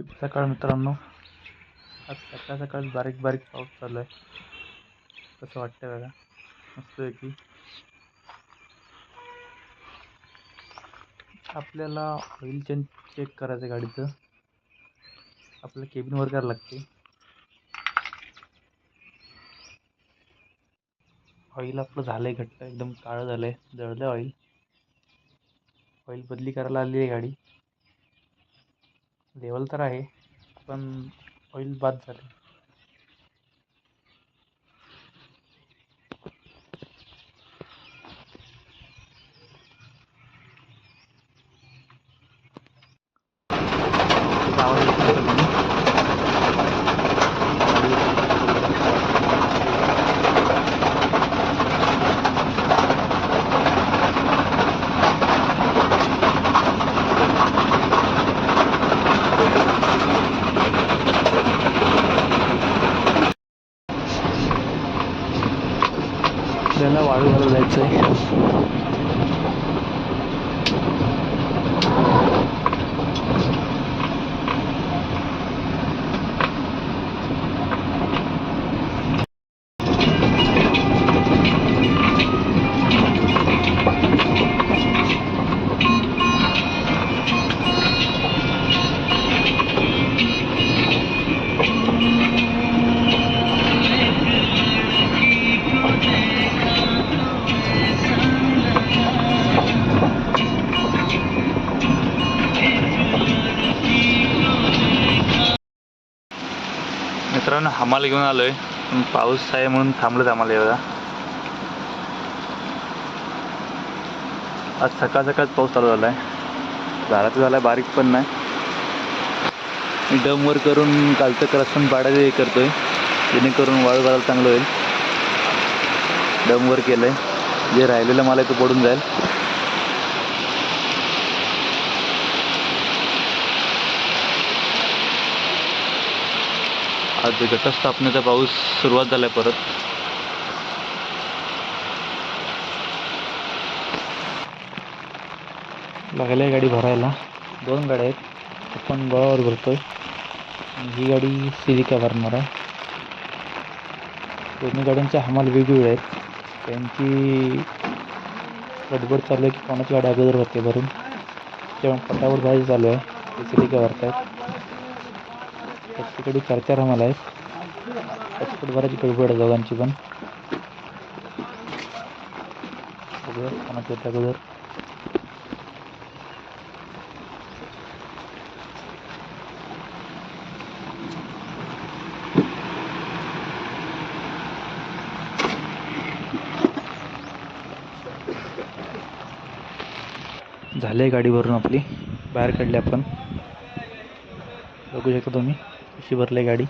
शुभ सकाळ मित्रांनो. आज सकाळ सकाळ बारीक बारीक पाऊस चालू आहे कसं वाटतंय बघा? मस्त ऐ की आपल्याला ऑइल चेंज चेक करायचं आहे गाडीचं. केबिन केबिनवर करायला लागते. ऑइल आपलं झालं आहे घट्ट एकदम काळं झालं आहे जळलं आहे ऑइल ऑइल बदली करायला आली आहे गाडी. लेवल तर आहे पण ऑईल बाद झाले. मित्रांनो हमाल घेऊन आलोय. पाऊस आहे म्हणून थांबलोच आम्हाला एवढा. आज सकाळ सकाळच पाऊस चालू झाला आहे झाला तर झाला बारीक पण नाही. डमवर करून कालचं क्रसन पाडायचं हे करतोय. जेणेकरून वाळू घालायला चांगलं होईल. डमवर केलंय. जे राहिलेलं मला इथं पडून जाईल. आज घटस्थापनेचा पाऊस सुरुवात झालाय परत. लागल्या गाडी भरायला. दोन गाड्या आहेत. आपण बळावर भरतोय. ही गाडी सिलिका भरणार आहे. दोन्ही गाड्यांचे हमाल वेगवेगळे आहेत. त्यांची गडबड चालू आहे की कोणाची गाडी अगोदर होते भरून. तेव्हा पटावर जायचं चालू आहे ते सिलिका भरतायत. त्याच्याकडे चार चार आम्हाला आहेत. त्याच्याकडे बऱ्याच गडबड आहे दोघांची पण. बघूया कोणाच्या येतं अगोदर. झाले गाडीवरून आपली. बाहेर काढली आपण. बघू शकता तुम्ही. कशी भरली आहे गाडी.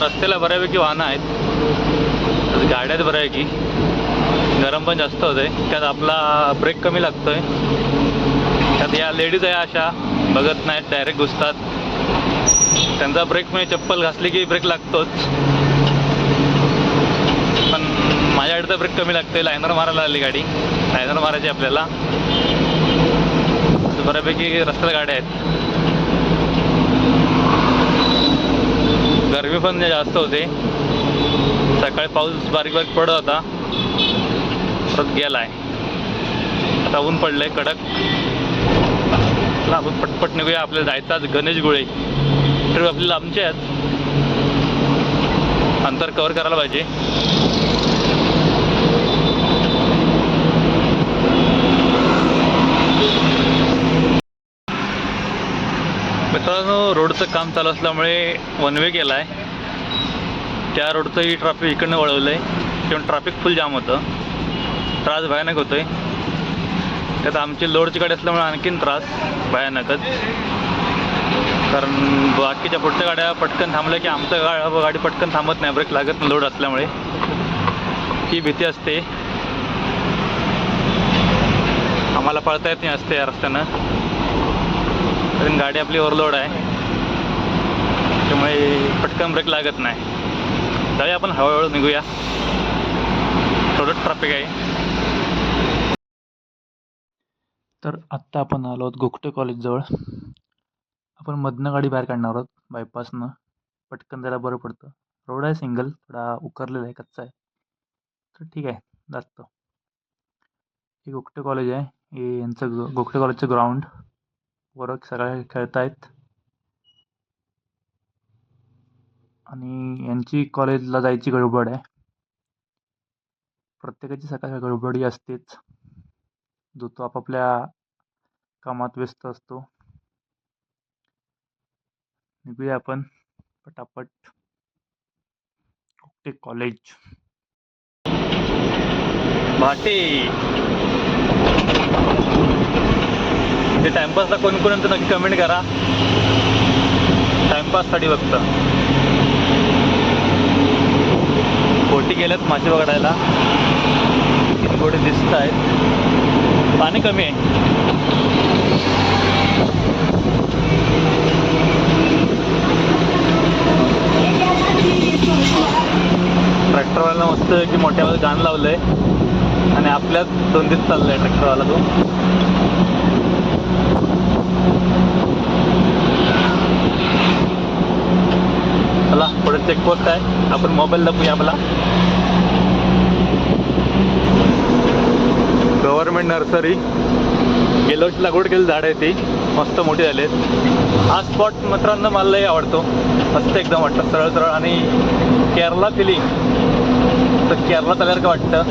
रस्त्याला बऱ्यापैकी वाहनं आहेत. गाड्यात गाड्या आहेत बऱ्यापैकी. गरम पण जास्त होतंय. त्यात आपला ब्रेक कमी लागतो आहे त्यात या लेडीज आहे अशा बघत नाहीत डायरेक्ट घुसतात. त्यांचा ब्रेक म्हणजे चप्पल घासली की ब्रेक लागतोच. पण माझ्याकडे तर ब्रेक कमी लागतोय. लायनर मारायला आली गाडी. लायनर मारायची आपल्याला. बऱ्यापैकी रस्त्याला गाड्या आहेत. गरमी पण जास्त होते. सकाळी पाऊस बारीक बारीक पडत होता. परत गेलाय. आता ऊन पडलंय कडक. आपण पटपट निघूया. आपल्याला जायचं आज गणेश गुळे. ट्रिप आपल्याला लांबची आहेत. अंतर कव्हर करायला पाहिजे. मित्रांनो रोडचं काम चालू असल्यामुळे वन वे केला आहे त्या रोडचंही ट्रॅफिक इकडनं वळवलं आहे किंवा ट्रॅफिक फुल जाम होतं. त्रास भयानक होतो आहे त्यात आमची लोडची गाडी असल्यामुळे आणखीन त्रास भयानकच. कारण बाकीच्या पुढच्या गाड्या पटकन थांबल्या की आमचं गा गाडी पटकन थांबत नाही. ब्रेक लागत नाही लोड असल्यामुळे. ही भीती असते. आम्हाला पळता येत नाही असते या रस्त्यानं. कारण गाडी आपली ओव्हरलोड आहे. त्यामुळे पटकन ब्रेक लागत नाही. जाऊया आपण हळूहळू निघूया. थोडं ट्रॅफिक आहे. तर आत्ता आपण आलो आहोत गोखटे कॉलेजजवळ आपण मधनं गाडी बाहेर काढणार आहोत बायपासनं पटकन जरा बरं पडतं. रोड आहे सिंगल थोडा उकरलेला आहे कच्चा आहे. तर ठीक आहे जास्त हे गोखटे कॉलेज आहे. हे यांचं गोखटे कॉलेजचं ग्राउंड वर सगळे खेळत आहेत आणि यांची कॉलेजला जायची गडबड आहे. प्रत्येकाची सकाळ गडबडी असतेच. जो तो आपापल्या कामात व्यस्त असतो. निघूया आपण पटापट. कुठे कॉलेज भाटे. ते टाइमपासला कोण कोण नक्की कमेंट करा. टाइमपाससाठी फक्त. बोटी गेल्यात मासे पकडायला. बोटी दिसत आहेत. पाणी कमी आहे. ट्रॅक्टरवाला मस्त की मोठ्या गाणं लावलंय. आणि आपल्याच दोंदीत चाललंय ट्रॅक्टरवाला तो चला पुढे चेकपोस्ट आहे. आपण मोबाईल दाखवूया आपला. गव्हर्नमेंट नर्सरी गेल्या वर्षी लागवड केलेली झाड आहे ती. मस्त मोठी झाली आहेत. हा स्पॉट मित्रांनो मला लई आवडतो. मस्त एकदम वाटतं. सरळ सरळ. आणि केरला फिलिंग तर केरला आल्यासारखं वाटतं.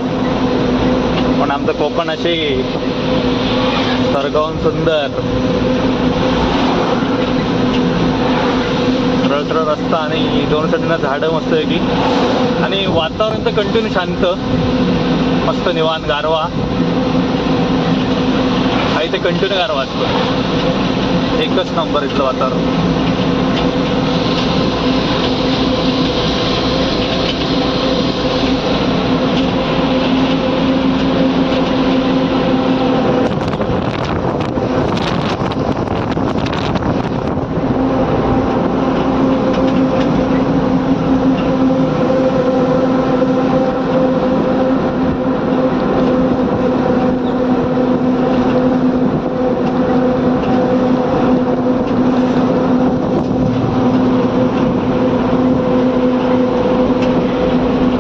पण आमचं कोकण असे सरगावून सुंदर. सरळ रस्ता आणि दोन साईडनं झाडं मस्त आहे की आणि वातावरण तर कंटिन्यू शांत. मस्त निवांत गारवा. आणि ते कंटिन्यू गारवा असतो. एकच नंबर इथलं वातावरण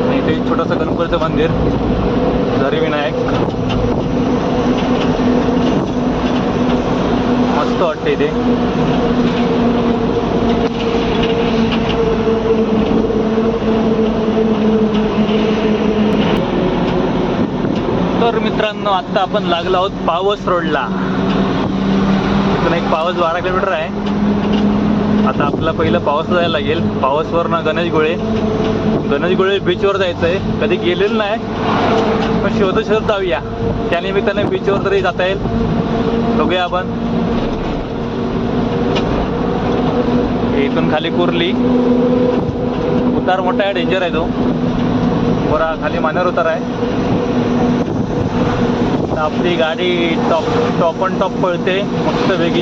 आणि इथे एक छोटंसं गणपतीचं मंदिर झरी विनायक मस्त वाटते इथे तर मित्रांनो आता आपण लागलो आहोत पावस रोडला. इथून एक पावस बारा किलोमीटर आहे. आता आपला पहिलं पावस जायला लागेल. पावसवरनं गणेश गोळे. गणेश गोळे बीचवर जायचं आहे कधी गेलेलं नाही. पण शोधत शोधत जाऊया त्यानिमित्ताने बीचवर तरी जाता येईल. बघूया आपण. इथून खाली कुर्ली. उतार मोठा आहे डेंजर आहे तो. बरा खाली मानेर उतार आहे. तर आपली गाडी टॉप टॉप अन टॉप पळते मस्त वेगळी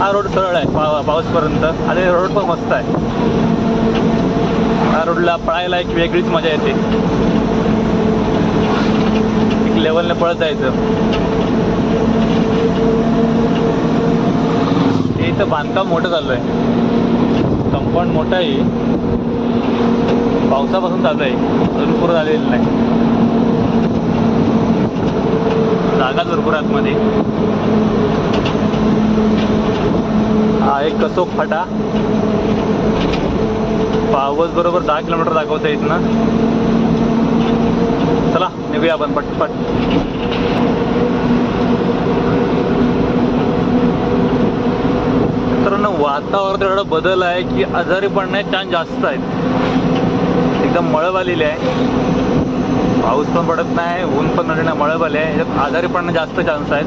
हा रोड सरळ आहे पाव पाऊसपर्यंत. आणि रोड पण मस्त आहे. हा रोडला पळायला एक वेगळीच मजा येते. एक लेवलने पळत जायचं. इथं बांधकाम मोठं चालू आहे कंपाऊंड मोठं आहे. पावसापासून चालू आहे. अजून पूर्ण झालेलं नाही. जागा भरपूर आतमध्ये हा एक कसोक फाटा. पावस बरोबर दहा किलोमीटर दाखवता येत ना चला निघूया आपण पटपट पूर्ण वातावरण एवढं बदल आहे की आजारी पडण्याचे चान्स जास्त आहेत. एकदम मळब आलेली आहे. पाऊस पण पडत नाही ऊन पण नाही मळब आले याच्यात आजारी पडणं जास्त चान्स आहेत.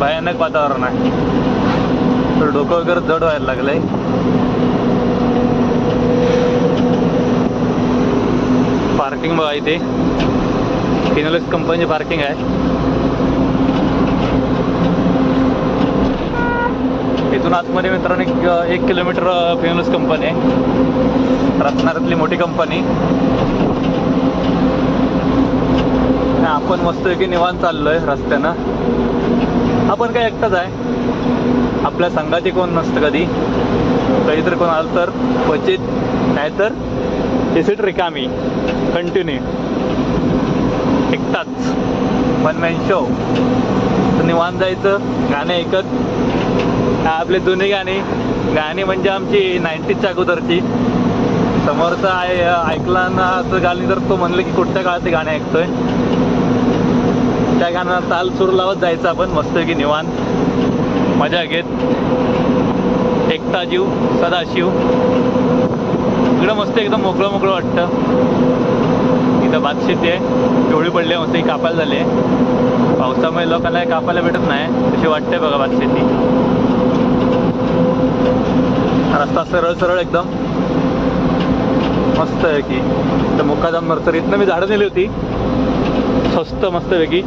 भयानक वातावरण आहे. तर डोकं वगैरे जड व्हायला लागलंय. पार्किंग बघा इथे. फिनोलेक्स कंपनीची पार्किंग आहे. इथून आतमध्ये मित्रांनो एक एक किलोमीटर फेमस कंपनी आहे. रत्नारातली मोठी कंपनी आपण आपण मस्तपैकी निवांत चाललोय रस्त्यानं. आपण काय एकटाच आहे. आपल्या संघाची कोण नसतं कधी. कधीतरी कोण आलं तर क्वचित नाहीतर एसिड रिकामी. कंटिन्यू एकटाच. वन मॅन शो तर निवांत जायचं गाणे ऐकत. आपले जुने गाणे. गाणी म्हणजे आमची नाईन्टीजच्या अगोदरची. समोरचा आहे ऐकला ना असं गाणी तर तो म्हणलं की कुठच्या काळात गाणे ऐकतोय? त्या गाण्याला ताल सूर लावत जायचं आपण मस्तपैकी निवांत. मजा घेत. एकता जीव सदाशिव. इकडं मस्त एकदम मोकळं मोकळं वाटतं. इथं भातशेती आहे. पिवळी पडली मस्त कापायला झाली आहे. पावसामुळे लोकांना कापायला भेटत नाही. तशी वाटते बघा भातशेती रस्ता सरळ सरळ एकदम मस्त आहे की. तर मुक्कादाम नर्सरीतनं मी झाडं नेली होती. स्वस्त मस्त वेगळी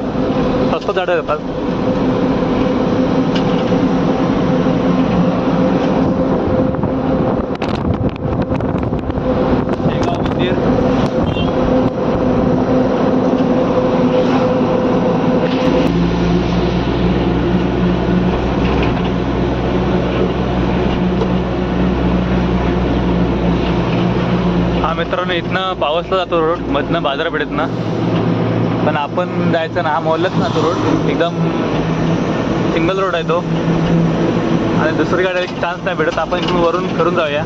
स्वस्त झाडं येतात शेगाव मंदिर हा मित्रांनो इथनं पावसला जातो रोड मधनं बाजारपेठेतनं. पण आपण जायचं ना हा मोहल्लाच ना तो रोड. एकदम सिंगल रोड आहे तो. आणि दुसरी गाडी चान्स नाही भेटत. आपण इकडून वरून फिरून जाऊया.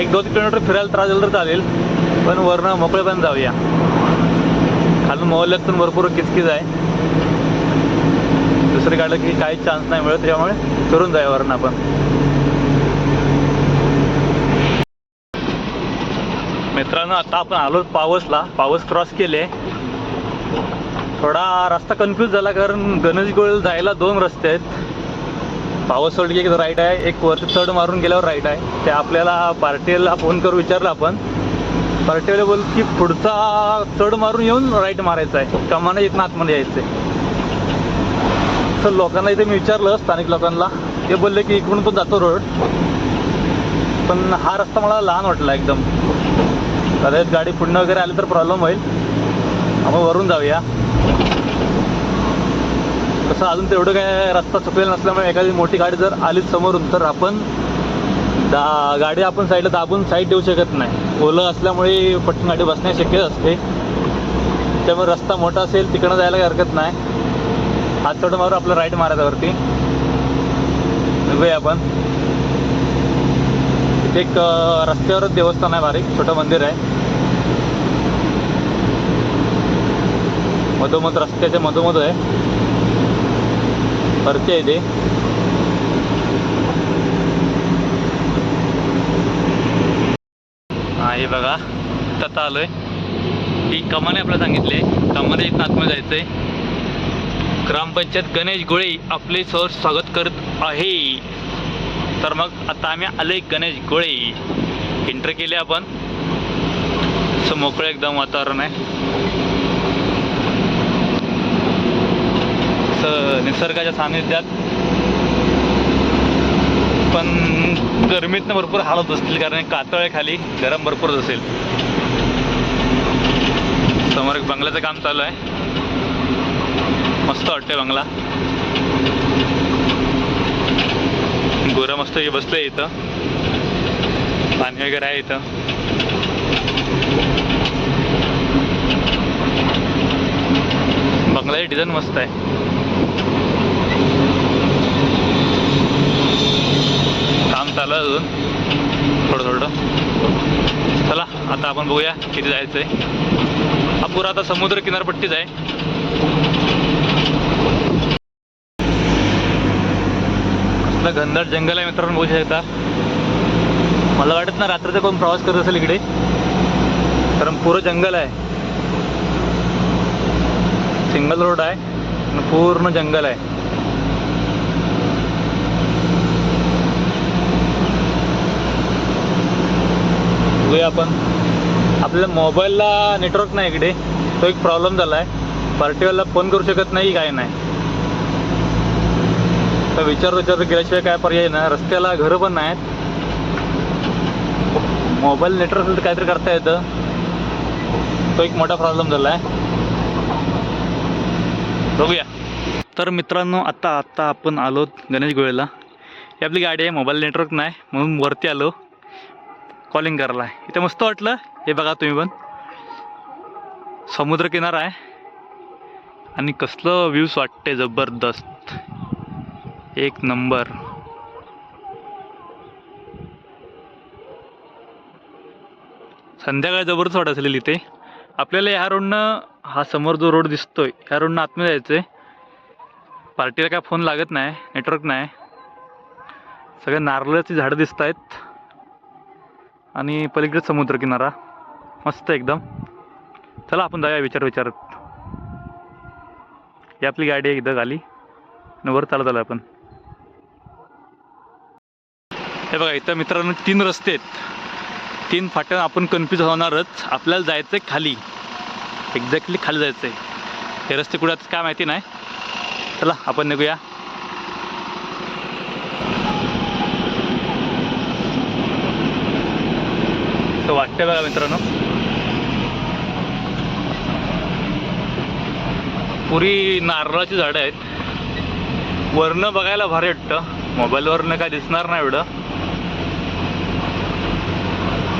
एक दोन किलोमीटर फिरायला त्रास झाला तर चालेल. पण वरनं मोकळे पण जाऊया. खालून मोहल्ल्यातून भरपूर किचकीच आहे. दुसरी गाडी की चान्स नाही मिळत. त्यामुळे फिरून जाऊया वरनं आपण. मित्रांनो आता आपण आलो पावसला. पावस क्रॉस केले. थोडा रस्ता कन्फ्यूज झाला कारण गणेशगोळ जायला दोन रस्ते आहेत. पावस सोडली की एक राईट आहे. एक वरती चढ मारून गेल्यावर राईट आहे. ते आपल्याला पार्टीला फोन करून विचारलं आपण. पार्टीवाले बोल की पुढचा चढ मारून येऊन राईट मारायचा आहे. कमाने इथनं आतमध्ये यायचं. आहे तर लोकांना इथे मी विचारलं स्थानिक लोकांना. ते बोलले की इकडून पण जातो रोड पण हा रस्ता मला लहान वाटला एकदम. कदाचित गाडी पुढणं वगैरे आली तर प्रॉब्लेम होईल. आपण वरून जाऊया. कसं अजून तेवढं काय रस्ता चुकलेला नसल्यामुळे एखादी मोठी गाडी जर आलीच समोरून तर आपण दा गाडी आपण साईडला दाबून साईड देऊ शकत नाही. ओलं असल्यामुळे पटकन गाडी बसणे शक्य असते. त्यामुळे रस्ता मोठा असेल तिकडं जायला काही हरकत नाही. हात चढून मारून आपलं राईट मारायचा वरती. बघूया आपण. एक रस्त्यावरच देवस्थान आहे बारीक छोटं मंदिर आहे. मधोमध रस्त्याच्या मधोमध आहे. वरती आहे ते. हा हे बघा आता आलोय. ही कमाने आपल्याला सांगितले कमाने इथं आतमध्ये जायचंय. ग्रामपंचायत गणेश गोळे आपले सर स्वागत करत आहे. तर मग आता आम्ही आलोय गणेश गोळे. एंटर केले आपण. असं मोकळं एकदम वातावरण आहे. निसर्गाच्या सानिध्यात. पण गरमीतनं भरपूर हालत असतील कारण कातळ आहे खाली. गरम भरपूर असेल. समोर एक बंगल्याचं काम चालू आहे. मस्त वाटतंय बंगला. गोरं मस्त हे बसलंय इथं. पाणी वगैरे आहे इथं. बंगलाची डिझाईन मस्त आहे. काम चालू आहे अजून. थोडं थोडं. चला आता आपण बघूया किती जायचं आहे हा पुरा आता समुद्र किनारपट्टीच आहे. पूर्ण घनदाट जंगल आहे मित्रांनो बघू शकता. मला वाटत ना रात्रीचा कोण प्रवास करत असेल इकडे. कारण पुरं जंगल आहे. सिंगल रोड आहे पूर्ण जंगल आहे. बघूया आपण. आपल्या मोबाईलला नेटवर्क नाही इकडे. तो एक प्रॉब्लेम झाला आहे पार्टीवाला फोन करू शकत नाही काय नाही. आता विचार विचार केल्याशिवाय काय पर्याय नाही. रस्त्याला घरं पण नाहीत. मोबाईल नेटवर्क काहीतरी करता येतं. तो एक मोठा प्रॉब्लेम झाला आहे बघूया. तर मित्रांनो आत्ता आत्ता आपण आलो गणेश गोळेला ही आपली गाडी आहे मोबाईल नेटवर्क नाही म्हणून वरती आलो. कॉलिंग करायला इथे मस्त वाटलं. हे बघा तुम्ही पण. समुद्रकिनारा आहे. आणि कसलं व्ह्यूज वाटते जबरदस्त. एक नंबर. संध्याकाळी जबरदस्त वाट असेल इथे. आपल्याला ह्या रोडनं हा समोर जो रोड दिसतोय ह्या रोडनं आतमध्ये जायचं आहे पार्टीला काय फोन लागत नाही नेटवर्क नाही. सगळ्या नारळाची झाडं दिसत आहेत आणि पलीकडे समुद्र किनारा मस्त एकदम. चला आपण जाऊया विचार विचारत. ही आपली गाडी आहे आली आणि वर चालत आलं आपण. हे बघा इथं मित्रांनो तीन रस्ते आहेत. तीन फाट्या आपण कन्फ्यूज होणारच. आपल्याला जायचं आहे खाली. एक्झॅक्टली खाली जायचं आहे हे रस्ते कुठे काय माहिती नाही. चला आपण निघूया. असं वाटतंय बघा मित्रांनो. पुरी नारळाची झाडं आहेत. वरनं बघायला भारी वाटतं. मोबाईलवरनं काय दिसणार नाही एवढं.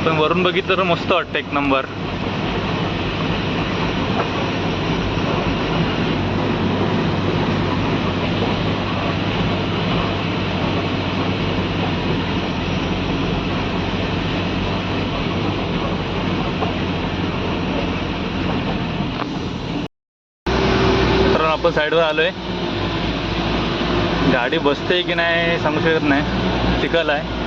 पण वरून बघितलं तर मस्त वाटतं एक नंबर. आपण साईडवर आलोय. गाडी बसते की नाही सांगू शकत नाही. चिखल आहे.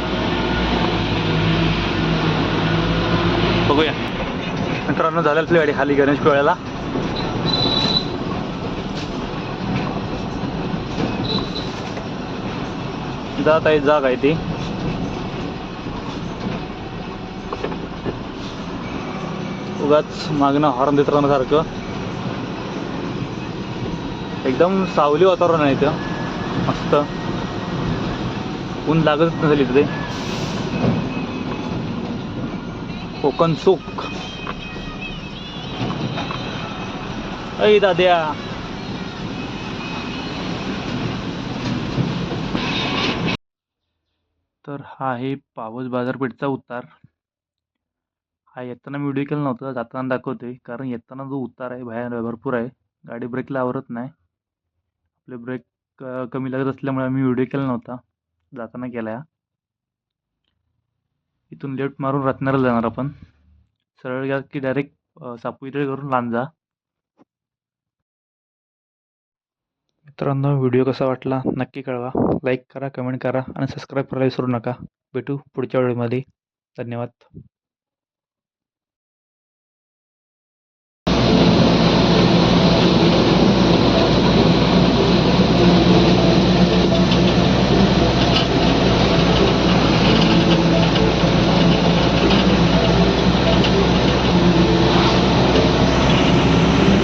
बघूया. मित्रांनो झालं आपली गाडी खाली गणेश कोळ्याला. जात आहे जाग आहे ती. उगाच मागणं हॉर्न देत राहण्यासारखं एकदम सावली वातावरण आहे इथं. मस्त. ऊन लागतच नसेल इथे कोकण सुख. ऐ दाद्या. तर हा आहे पावस बाजारपेठचा उतार. हा येताना मी व्हिडिओ केला नव्हता जाताना दाखवतोय. कारण येताना जो उतार आहे बाहेर भरपूर आहे. गाडी ब्रेकला आवरत नाही. आपले ब्रेक कमी लागत असल्यामुळे आम्ही व्हिडिओ केला नव्हता. जाताना केला. इथून लेफ्ट मारून रत्नाला जाणार आपण. सरळ घ्या की डायरेक्ट सापुईतळे करून लांजा मित्रांनो व्हिडिओ कसा वाटला नक्की कळवा. लाईक करा कमेंट करा आणि सबस्क्राईब करायला विसरू नका. भेटू पुढच्या वेळेमध्ये धन्यवाद.